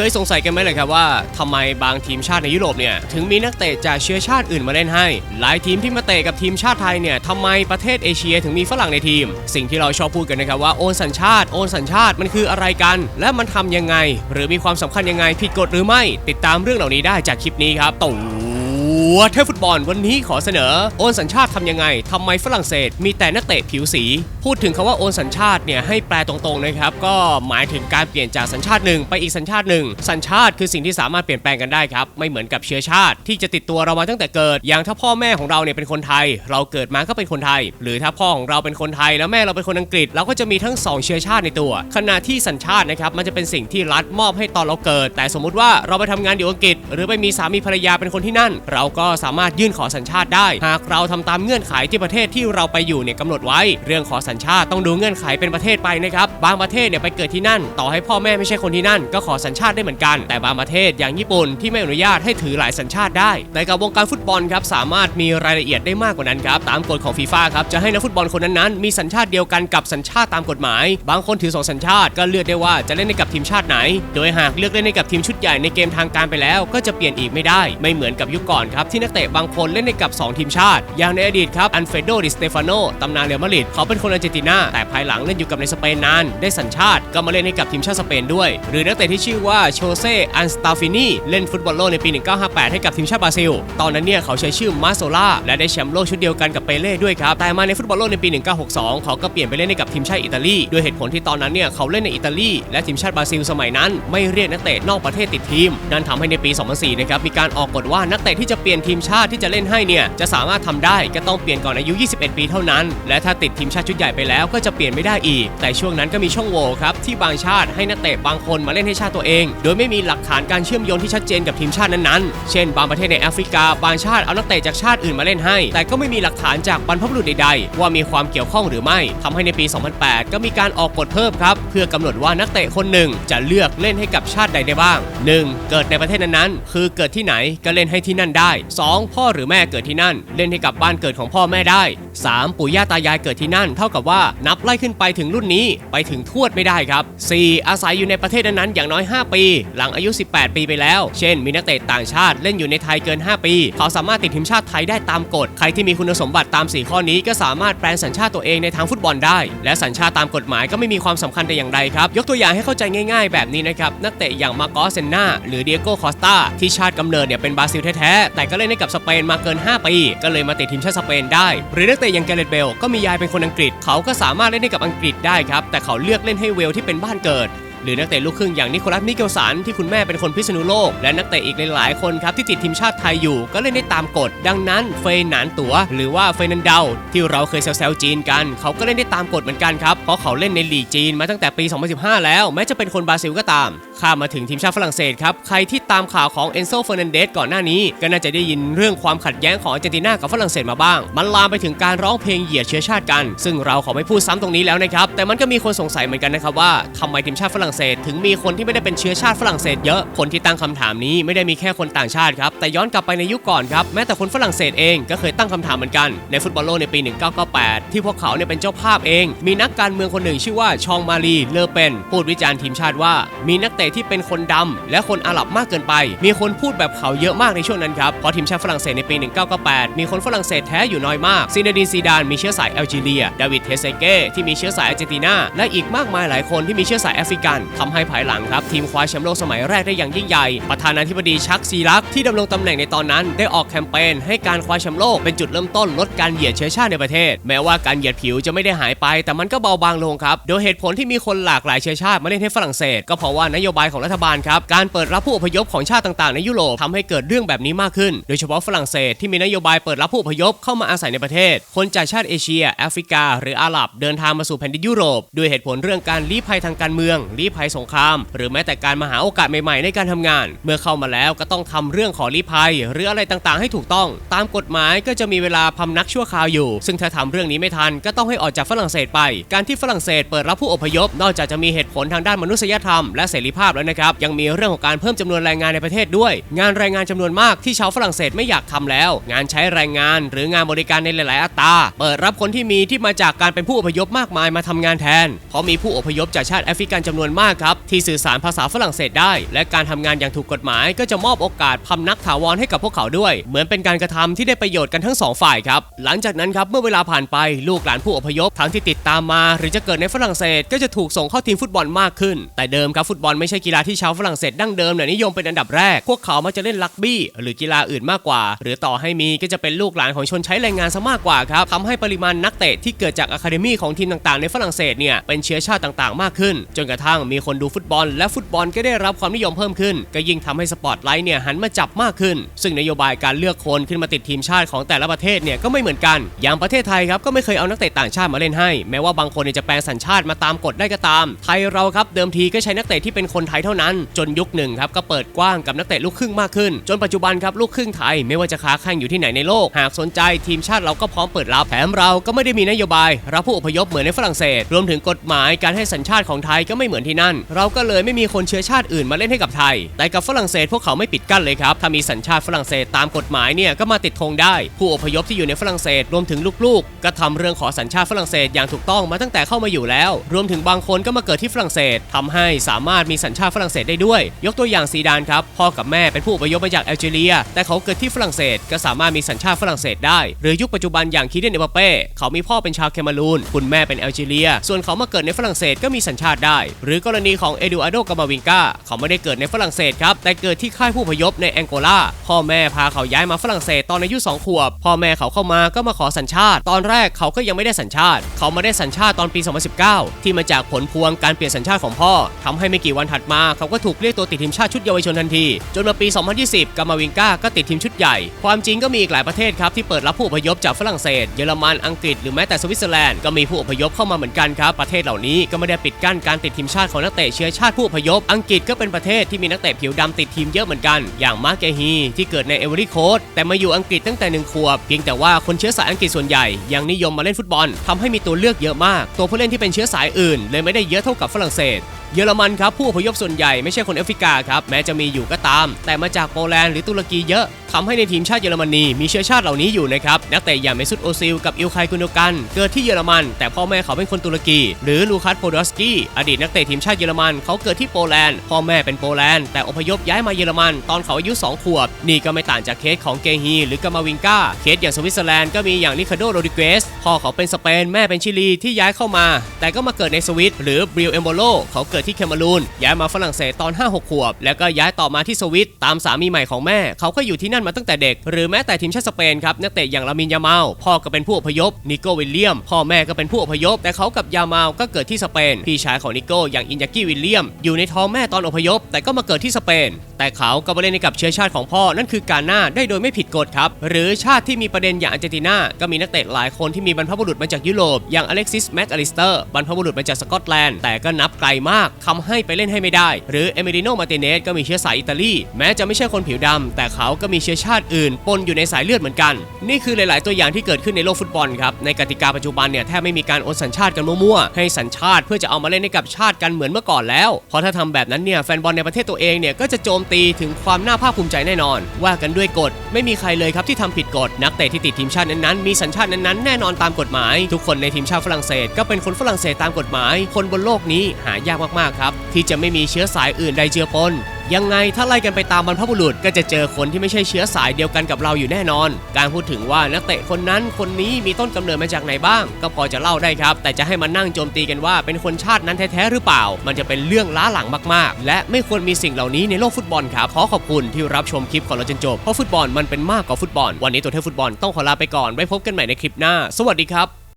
เคยสงสัยกันไหมเลยครับว่าทำไมบางทีมชาติในยุโรปเนี่ยถึงมีนักเตะจากเชื้อชาติอื่นมาเล่นให้ หลายทีมที่มาเตะกับทีมชาติไทยเนี่ยทำไมประเทศเอเชียถึงมีฝรั่งในทีม สิ่งที่เราชอบพูดกันนะครับว่าโอนสัญชาติโอนสัญชาติมันคืออะไรกัน และมันทำยังไง หรือมีความสำคัญยังไงผิดกฎหรือไม่ ติดตามเรื่องเหล่านี้ได้จากคลิปนี้ครับตู่ หัวเทพฟุตบอลวันนี้ขอเสนอ โอนสัญชาติทำยังไงทำไมฝรั่งเศส มีแต่นักเตะผิวสี พูดถึงคาว่าโอนสัญชาติเนี่ยให้แปลตรงๆนะครับ ก็หมายถึงการเปลี่ยนจากสัญชาติหนึ่งไปอีกสัญชาติหนึ่งสัญชาติคือสิ่งที่สามารถเปลี่ยนแปลงกันได้ครับ ไม่เหมือนกับเชื้อชาติ ที่จะติดตัวเรามาตั้งแต่เกิด อย่างถ้าพ่อแม่ของเราเนี่ยเป็นคนไทย เราเกิดมาก็เป็นคนไทย หรือถ้าพ่อของเราเป็นคนไทย แล้วแม่เราเป็นคนอังกฤษเราก็จะมีทั้งสองเชื้อชาติในตัวขณะที่สัญชาตินะครับมันจะเป็นสิ่งที่รัฐมอบให้ตอนเราเกิด แต่สมมุติว่าเราไปทำงานอยู่อังกฤษ หรือไปมีสามีภรรยาเป็นคนที่นั่น เราก็สามารถยื่นขอสัญชาติได้ หากเราทำตามเงื่อนไขที่ประเทศที่เราไปอยู่เนี่ยกำหนดไว้ เรื่องขอสัญชาติต้องดูเงื่อนไขเป็นประเทศไปนะครับ บางประเทศเนี่ยไปเกิดที่นั่น ต่อให้พ่อแม่ไม่ใช่คนที่นั่น ก็ขอสัญชาติได้เหมือนกัน แต่บางประเทศอย่างญี่ปุ่นที่ไม่อนุญาตให้ถือหลายสัญชาติได้ แต่กับวงการฟุตบอลครับสามารถมีรายละเอียดได้มากกว่านั้นครับตามกฎของฟีฟ่าครับจะให้นักฟุตบอลคนนั้นๆมีสัญชาติเดียวกันกับสัญชาติตามกฎหมาย บางคนถือสองสัญชาติก็เลือกได้ว่าจะเล่นให้กับทีมชาติไหน โดยหากเลือกเล่นให้กับทีมชุดใหญ่ในเกมทางการไปแล้ว ก็จะเปลี่ยนอีกไม่ได้ ไม่เหมือนกับยุคก่อนครับที่นักเตะบางคนเล่นให้กับสองทีมชาติ อย่างในอดีตครับอันเฟโดดิสเตฟานโนตำนานเรอัลมาดริดเขาเป็นคนอาร์เจนตินา แต่ภายหลังเล่นอยู่กับในสเปนนาน ได้สัญชาติก็มาเล่นให้กับทีมชาติสเปนด้วย หรือนักเตะที่ชื่อว่าโชเซอันสตาฟินีเล่นฟุตบอลโลกในปี 1958 ให้กับทีมชาติบราซิล ตอนนั้นเนี่ยเขาใช้ชื่อมาโซล่าและได้แชมป์โลกชุดเดียวกันกับเปเล่ด้วยครับแต่มาในฟุตบอลโลกในปี 1962 เขาก็เปลี่ยนไปเล่นให้กับทีมชาติอิตาลีด้วยเหตุผลที่ตอนนั้นเนี่ยเขาเล่นในอิตาลีและทีมชาติบราซิลสมัยนั้น ไม่เรียกนักเตะนอกประเทศติดทีม นั่นทำให้ในปี 2004 นะครับมีการออกกฎว่านักเตะที่จะเปลี่ยนทีมชาติที่จะเล่นให้เนี่ยจะสามารถทำได้ก็ต้องเปลี่ยนก่อนอายุ 21 ปีเท่านั้น และถ้าติดทีมชาติชุดใหญ่ไปแล้วก็จะเปลี่ยนไม่ได้อีก แต่ช่วงนั้นก็มีช่องโหว่ครับที่บางชาติให้นักเตะบางคนมาเล่นให้ชาติตัวเอง โดยไม่มีหลักฐานการเชื่อมโยงที่ชัดเจนกับทีมชาตินั้นๆ เช่น บางประเทศในแอฟริกา บางชาติเอานักเตะจากชาติอื่นมาเล่นให้ แต่ก็ไม่มีหลักฐานจากบรรพบุรุษใดๆ ว่ามีความเกี่ยวข้องหรือไม่ทำให้ในปี 2008 ก็มีการออกกฎเพิ่มครับเพื่อกำหนดว่านักเตะคนหนึ่งจะเลือกเล่นให้กับชาติใดได้บ้าง 1. เกิดในประเทศนั้นๆ คือเกิดที่ไหนก็เล่นให้ที่นั่นได้ 2. พ่อหรือแม่เกิดที่นั่น เล่นให้กับบ้านเกิดของพ่อแม่ได้ 3. ปู่ย่าตายายเกิดที่นั่น เท่ากับว่านับไล่ขึ้นไปถึงรุ่นนี้ไปถึงทวดไม่ได้ครับ 4. อาศัยอยู่ในประเทศนั้นๆอย่างน้อย 5 ปี หลังอายุ 18 ปีไปแล้ว เช่น มีนักเตะต่างชาติเล่นอยู่ในไทยเกิน 5 ปี เขาสามารถติดทีมชาติไทยได้ตามกฎ ใครที่มีคุณสมบัติตาม 4 ข้อนี้ก็สามารถแปลงสัญชาติตัวเองในทางฟุตบอลได้ และสัญชาติตามกฎหมายก็ไม่มีความสำคัญแต่อย่างใดครับ ยกตัวอย่างให้เข้าใจง่าย ๆ แบบนี้นะครับนักเตะอย่างมาโกเซนนาหรือเดียโก้คอสตาที่ชาติกำเนิดเนี่ยเป็นบราซิลแท้ๆแต่ก็เล่นให้กับสเปนมาเกิน 5 ปี ก็เลยมาติดทีมชาติสเปนได้ หรือนักเตะอย่างแกเรตเบลก็มียายเป็นคนอังกฤษ เขาก็สามารถเล่นให้กับอังกฤษได้ครับ แต่เขาเลือกเล่นให้เวลที่เป็นบ้านเกิด หรือนักเตะลูกครึ่งอย่างนิโคลัสมิเกลสันที่คุณแม่เป็นคนพิษณุโลก และนักเตะอีกหลายๆคนครับที่ติดทีมชาติไทยอยู่ ก็เล่นได้ตามกฎ ดังนั้นเฟยหนานตัวหรือว่าเฟยนันเดาที่เราเคยแซวๆจีนกัน เขาก็เล่นได้ตามกฎเหมือนกันครับเพราะเขาเล่นในลีกจีนมาตั้งแต่ปี 2015 แล้วแม้จะเป็นคนบราซิลก็ตามข้ามาถึงทีมชาติฝรั่งเศสครับใครที่ตามข่าวของเอนโซเฟอร์นันเดสก่อนหน้านี้ ก็น่าจะได้ยินเรื่องความขัดแย้งของอาร์เจนตินากับฝรั่งเศสมาบ้าง มันลามไปถึงการร้องเพลงเหยียดเชื้อชาติกัน ซึ่งเราขอไม่พูดซ้ำตรงนี้แล้วนะครับแต่มันก็มีคนสงสัยเหมือนกันนะครับว่าทำไมทีมชาติฝรั่งเศสถึงมีคนที่ไม่ได้เป็นเชื้อชาติฝรั่งเศสเยอะ คนที่ตั้งคำถามนี้ไม่ได้มีแค่คนต่างชาติครับ แต่ย้อนกลับไปในยุคก่อนครับ แม้แต่คนฝรั่งเศสเองก็เคยตั้งคำถามเหมือนกัน ในฟุตบอลโลกในปี 1998 ที่พวกเขาเนี่ยเป็นเจ้าภาพเอง มีนักการเมืองคนหนึ่งชื่อว่าชองมารี เลอเปน พูดวิจารณ์ทีมชาติว่า มีนักเตะที่เป็นคนดำและคนอาหรับมากเกินไป มีคนพูดแบบเขาเยอะมากในช่วงนั้นครับ เพราะทีมชาติฝรั่งเศสในปี 1998 มีคนฝรั่งเศสแท้อยู่น้อยมาก ซินเดดินซีดานมีเชื้อสายแอลจีเรีย ดาวิด เทเซเก้ที่มีเชื้อสายอาร์เจนตินา และอีกมากมายหลายคนที่มีเชื้อสายแอฟริกันทำให้ภายหลังครับ ทีมคว้าแชมป์โลกสมัยแรกได้อย่างยิ่งใหญ่ ประธานาธิบดีชักซีรักที่ดำรงตำแหน่งในตอนนั้น ได้ออกแคมเปญให้การคว้าแชมป์โลกเป็นจุดเริ่มต้นลดการเหยียดเชื้อชาติในประเทศ แม้ว่าการเหยียดผิวจะไม่ได้หายไป แต่มันก็เบาบางลงครับ โดยเหตุผลที่มีคนหลากหลายเชื้อชาติมาเล่นให้ฝรั่งเศส ก็เพราะว่านโยบายของรัฐบาลครับการเปิดรับผู้อพยพของชาติต่างๆ ในยุโรปทำให้เกิดเรื่องแบบนี้มากขึ้น โดยเฉพาะฝรั่งเศสที่มีนโยบายเปิดรับผู้อพยพเข้ามาอาศัยในประเทศ คนจากชาติเอเชีย แอฟริกา หรืออาหรับเดินทางมาสู่แผ่นดินยุโรปด้วยเหตุผลเรื่องการลี้ภัยทางการเมืองลี้ภัยสงคราม หรือแม้แต่การมาหาโอกาสใหม่ๆในการทำงาน เมื่อเข้ามาแล้วก็ต้องทำเรื่องขอลี้ภัย หรืออะไรต่างๆ ให้ถูกต้อง ตามกฎหมายก็จะมีเวลาพำนักชั่วคราวอยู่ ซึ่งถ้าทำเรื่องนี้ไม่ทันก็ต้องให้ออกจากฝรั่งเศสไป การที่ฝรั่งเศสเปิดรับผู้อพยพ นอกจากจะมีเหตุผลทางด้านมนุษยธรรมและเสรีภาพแล้วนะครับ ยังมีเรื่องของการเพิ่มจำนวนแรงงานในประเทศด้วย งานแรงงานจำนวนมากที่ชาวฝรั่งเศสไม่อยากทำแล้ว งานใช้แรงงาน หรืองานบริการในหลาย ๆ อัตรา เปิดรับคนที่มีที่มาจากการเป็นผู้อพยพมากมายมาทำงานแทน เพราะมีผู้อพยพจากชาติแอฟริกันจำนวนมากครับ ที่สื่อสารภาษาฝรั่งเศสได้ และการทำงานอย่างถูกกฎหมาย ก็จะมอบโอกาสพำนักถาวรให้กับพวกเขาด้วย เหมือนเป็นการกระทำที่ได้ประโยชน์กันทั้งสองฝ่ายครับหลังจากนั้นครับเมื่อเวลาผ่านไปลูกหลานผู้อพยพทั้งที่ติดตามมา หรือจะเกิดในฝรั่งเศสก็จะถูกส่งเข้าทีมฟุตบอลมากขึ้น แต่เดิมครับฟุตบอลไม่ใช่กีฬาที่ชาวฝรั่งเศสดั้งเดิมเนี่ยนิยมเป็นอันดับแรก พวกเขามักจะเล่นรักบี้ หรือกีฬาอื่นมากกว่า หรือต่อให้มีก็จะเป็นลูกหลานของชนใช้แรงงานซะมากกว่าครับทำให้ปริมาณนักเตะที่เกิดจากอะคาเดมี่ของทีมต่างๆ ในฝรั่งเศสเนี่ยเป็นเชื้อชาติต่างๆ มากขึ้น จนกระทั่งมีคนดูฟุตบอล และฟุตบอลก็ได้รับความนิยมเพิ่มขึ้น ก็ยิ่งทำให้สปอตไลท์เนี่ยหันมาจับมากขึ้น ซึ่งนโยบายการเลือกคนขึ้นมาติดทีมชาติของแต่ละประเทศเนี่ยก็ไม่เหมือนกัน อย่างประเทศไทยครับก็ไม่เคยเอานักเตะต่างชาติมาเล่นให้ แม้ว่าบางคนจะแปลงสัญชาติมาตามกฎได้ก็ตาม ไทยเราครับเดิมทีก็ใช้นักเตะที่เป็นคนไทยเท่านั้น จนยุคหนึ่งครับก็เปิดกว้างกับนักเตะลูกครึ่งมากขึ้น จนปัจจุบันครับลูกครึ่งไทยไม่ว่าจะค้าแข่งอยู่ที่ไหนในโลก หากสนใจทีมชาติเราก็พร้อมเปิดรับแถมเราก็ไม่ได้มีนโยบายรับผู้อพยพเหมือนในฝรั่งเศส รวมถึงกฎหมายการให้สัญชาติของไทยก็ไม่เหมือนที่นั่น เราก็เลยไม่มีคนเชื้อชาติอื่นมาเล่นให้กับไทย แต่กับฝรั่งเศสพวกเขาไม่ปิดกั้นเลยครับ ถ้ามีสัญชาติฝรั่งเศสตามกฎหมายเนี่ยก็มาติดธงได้ ผู้อพยพที่อยู่ในฝรั่งเศสรวมถึงลูกๆ ก็ทำเรื่องขอสัญชาติฝรั่งเศสอย่างถูกต้องมาตั้งแต่เข้ามาอยู่แล้ว รวมถึงบางคนก็มาเกิดที่ฝรั่งเศสทำให้สามารถมีสัญชาติฝรั่งเศสได้ด้วย ยกตัวอย่างซีดานครับพ่อกับแม่เป็นผู้อพยพมาจากแอลจีเรีย แต่เขาเกิดที่ฝรั่งเศสก็สามารถมีสัญชาติฝรั่งเศสได้ หรือยุคปัจจุบันอย่างคีเดนเอเบเป้เขามีพ่อเป็นชาวเคมารูนคุณแม่เป็นแอลจีเรีย ส่วนเขามาเกิดในฝรั่งเศสก็มีสัญชาติได้ หรือกรณีของเอดูอาโดกามาวิงกาเขาไม่ได้เกิดในฝรั่งเศสครับ แต่เกิดที่ค่ายผู้พยพในแองโกลา พ่อแม่พาเขาย้ายมาฝรั่งเศสตอนอายุ2ขวบ พ่อแม่เขาเข้ามาก็มาขอสัญชาติ ตอนแรกเขาก็ยังไม่ได้สัญชาติ เขามาได้สัญชาติตอนปี 2019 ที่มาจากผลพวงการเปลี่ยนสัญชาติของพ่อทำให้ไม่กี่วันถัดมาเขาก็ถูกเรียกตัวติดทีมชาติชุดเยาวชนทันที จนมาปี 2020 กามาวิงกาก็ติดทีมชุดใหญ่ ความจริงก็มีอีกหลายประเทศครับที่เปิดรับผู้อพยพจากฝรั่งเศส เยอรมัน อังกฤษ หรือแม้แต่สวิตเซอร์แลนด์ก็มีผู้อพยพเข้ามาเหมือนกันครับ ประเทศเหล่านี้ก็ไม่ได้ปิดกั้นการติดทีมชาติของนักเตะเชื้อชาติผู้พยพ อังกฤษก็เป็นประเทศที่มีนักเตะผิวดำติดทีมเยอะเหมือนกัน อย่างมาร์เกฮีที่เกิดในเอเวอรี่โคสแต่มาอยู่อังกฤษตั้งแต่หนึ่งขวบ เพียงแต่ว่าคนเชื้อสายอังกฤษส่วนใหญ่ยังนิยมมาเล่นฟุตบอลทำให้มีตัวเลือกเยอะมาก ตัวผู้เล่นที่เป็นเชื้อสายอื่น เลยไม่ได้เยอะเท่ากับฝรั่งเศสเยอรมันครับผู้อพยพส่วนใหญ่ไม่ใช่คนแอฟริกาครับแม้จะมีอยู่ก็ตาม แต่มาจากโปแลนด์หรือตุรกีเยอะทำให้ในทีมชาติเยอรมนีมีเชื้อชาติเหล่านี้อยู่นะครับนักเตะอย่างเมซุตโอซิลกับอิลไคกุนโดกัน เกิดที่เยอรมัน แต่พ่อแม่เขาเป็นคนตุรกี หรือลูคัสโพดอสกี้อดีตนักเตะทีมชาติเยอรมันเขาเกิดที่โปแลนด์พ่อแม่เป็นโปแลนด์แต่อพยพย้ายมาเยอรมัน ตอนเขาอายุ 2 ขวบ นี่ก็ไม่ต่างจากเคสของเกฮีหรือกามาวิงกาเคสอย่างสวิตเซอร์แลนด์ก็มีอย่างนิคาโดโรดิเกสพ่อเขาเป็นสเปนแม่เป็นชิลีที่ย้ายเข้ามา แต่ก็มาเกิดในสวิตหรือบริลเอมโบโลเขาเกิดิดที่เคมารูนย้ายมาฝรั่งเศสตอน 5-6 ขวบ แล้วก็ย้ายต่อมาที่สวิตตามสามีใหม่ของแม่ เขาก็อยู่ที่นั่นมาตั้งแต่เด็ก หรือแม้แต่ทีมชาติสเปนครับนักเตะอย่างลามินยามาลพ่อก็เป็นผู้อพยพนิโกวิลเลียม พ่อแม่ก็เป็นผู้อพยพ แต่เขากับยามาลก็เกิดที่สเปน พี่ชายของนิโกอย่างอินยากิวิลเลียม อยู่ในท้องแม่ตอนอพยพ แต่ก็มาเกิดที่สเปน แต่เขาก็มาเล่นให้กับเชื้อชาติของพ่อนั่นคือกาหน้าได้โดยไม่ผิดกฎครับหรือชาติที่มีประเด็นอย่างอาร์เจนตินาก็มีนักเตะหลายคนที่มีบรรพบุรุษมาจากยุโรปอย่างอเล็กซิสแม็กอลิสเตอร์บรรพบุรุษมาจากสกอตแลนด์แต่ก็นับไกลมากทำให้ไปเล่นให้ไม่ได้ หรือเอเมริโนมาเตเนสก็มีเชื้อสายอิตาลี แม้จะไม่ใช่คนผิวดำแต่เขาก็มีเชื้อชาติอื่น ปนอยู่ในสายเลือดเหมือนกัน นี่คือหลาย ๆ ตัวอย่างที่เกิดขึ้นในโลกฟุตบอลครับ ในกติกาปัจจุบันเนี่ยแทบไม่มีการโอนสัญชาติกันมั่ว ๆ ให้สัญชาติเพื่อจะเอามาเล่นให้กับชาติกันเหมือนเมื่อก่อนแล้ว เพราะถ้าทำแบบนั้นเนี่ยแฟนบอลในประเทศตัวเองเนี่ยก็จะโจมตีถึงความน่าภาคภูมิใจแน่นอน ว่ากันด้วยกฎไม่มีใครเลยครับที่ทำผิดกฎนักเตะที่ติดทีมชาตินั้นๆมีสัญชาตินั้นๆแน่นอนตามกฎหมาย ทุกคนในทีมชาติฝรั่งเศส ก็เป็นคนฝรั่งเศสตามกฎหมาย คนบนโลกนี้หายากมากๆครับ ที่จะไม่มีเชื้อสายอื่นใดเจือปนยังไงถ้าไล่กันไปตามบรรพบุรุษก็จะเจอคนที่ไม่ใช่เชื้อสายเดียวกันกับเราอยู่แน่นอน การพูดถึงว่านักเตะคนนั้นคนนี้มีต้นกำเนิดมาจากไหนบ้าง ก็พอจะเล่าได้ครับ แต่จะให้มานั่งโจมตีกันว่าเป็นคนชาตินั้นแท้ๆหรือเปล่า มันจะเป็นเรื่องล้าหลังมากๆ และไม่ควรมีสิ่งเหล่านี้ในโลกฟุตบอลครับขอขอบคุณที่รับชมคลิปของเราจนจบเพราะฟุตบอลมันเป็นมากกว่าฟุตบอลวันนี้ตัวเทพฟุตบอลต้องขอลาไปก่อนไว้พบกันใหม่ในคลิปหน้า สวัสดีครับ